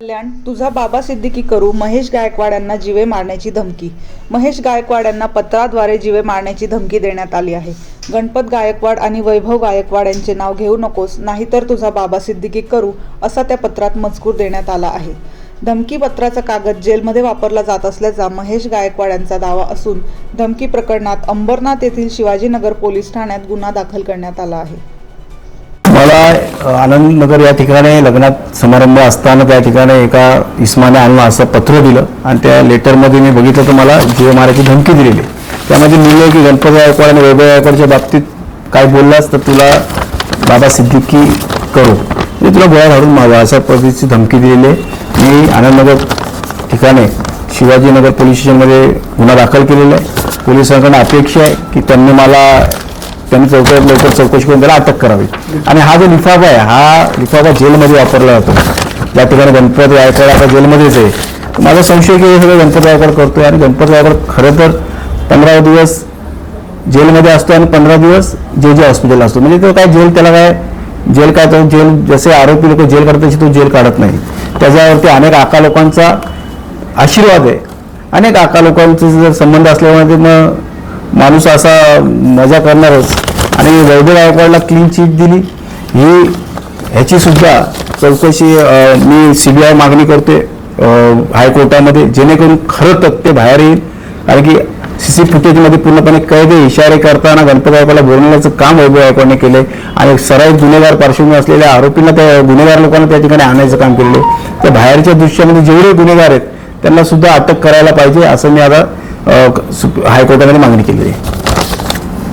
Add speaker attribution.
Speaker 1: कल्याण तुझा बाबा सिद्दीकी करू महेश गायकवाड यांना जीवे मारण्याची धमकी. महेश गायकवाड यांना पत्राद्वारे जीवे मारण्याची धमकी देण्यात आली आहे. गणपत गायकवाड आणि वैभव गायकवाड यांचे नाव घेऊ नकोस नाहीतर तुझा बाबा सिद्दीकी करू असा त्या पत्रात मजकूर देण्यात आला आहे. धमकी पत्राचा कागद जेलमध्ये वापरला जात असल्याचा महेश गायकवाड यांचा दावा असून धमकी प्रकरणात अंबरनाथ येथील शिवाजीनगर पोलीस ठाण्यात गुन्हा दाखल करण्यात आला आहे.
Speaker 2: आनंदनगर या ठिकाणी लग्नात समारंभ असताना त्या ठिकाणी एका इस्माने आणला असं पत्र दिलं आणि त्या लेटरमध्ये मी बघितलं तर मला जीव मारायची धमकी दिलेली. त्यामध्ये लिहिलं की गणपत गायकवाड आणि वैभव गायकवाडच्या बाबतीत काय बोललास तर तुला बाबा सिद्दीकी करू. मी तुला गोळ्या घालून मागा अशा पद्धतीची धमकी दिलेली. आहे मी आनंदनगर ठिकाणी शिवाजीनगर पोलीस स्टेशनमध्ये गुन्हा दाखल केलेला आहे. पोलिसांकडून अपेक्षा आहे की त्यांनी मला त्यांनी चौकशी लवकर चौकशी करून त्याला अटक करावी. आणि हा जो लिफाफा आहे हा लिफाफा जेलमध्ये वापरला जातो. ज्या ठिकाणी गणपत गायकवाड आता जेलमध्येच आहे. माझा संशय की हे सगळं गणपत गायकवाड करतोय आणि गणपत गायकवाड खरं तर पंधरा दिवस जेलमध्ये असतो आणि पंधरा दिवस जे जे हॉस्पिटल असतो. म्हणजे तो काय जेल त्याला काय जेल काय तो जेल जसे आरोपी लोक जेल काढतात तसे तो जेल काढत नाही. त्याच्यावरती अनेक आका लोकांचा आशीर्वाद आहे. अनेक आका लोकांचे जर संबंध असल्यामुळे ते मग माणूस असा मजा करणारच. आणि वैभव गायकवाडला क्लीन चीट दिली. ही ह्याची सुद्धा चौकशी मी सी बी आय मागणी करते हायकोर्टामध्ये जेणेकरून खरं तथ्य बाहेर येईल. कारण की सी सी फुटेजमध्ये पूर्णपणे कैदे इशारे करताना गणपत गायकवाडला बोलण्याचं काम वैभव गायकवाडने केले आणि सराईत गुन्हेगार पार्श्वभूमी असलेल्या आरोपींना त्या गुन्हेगार लोकांना त्या ठिकाणी आणायचं काम केलेलं आहे. त्या बाहेरच्या दृश्यामध्ये जेवढे गुन्हेगार आहेत त्यांना सुद्धा अटक करायला पाहिजे असं मी आता हायकोर्टामध्ये मागणी केलेली आहे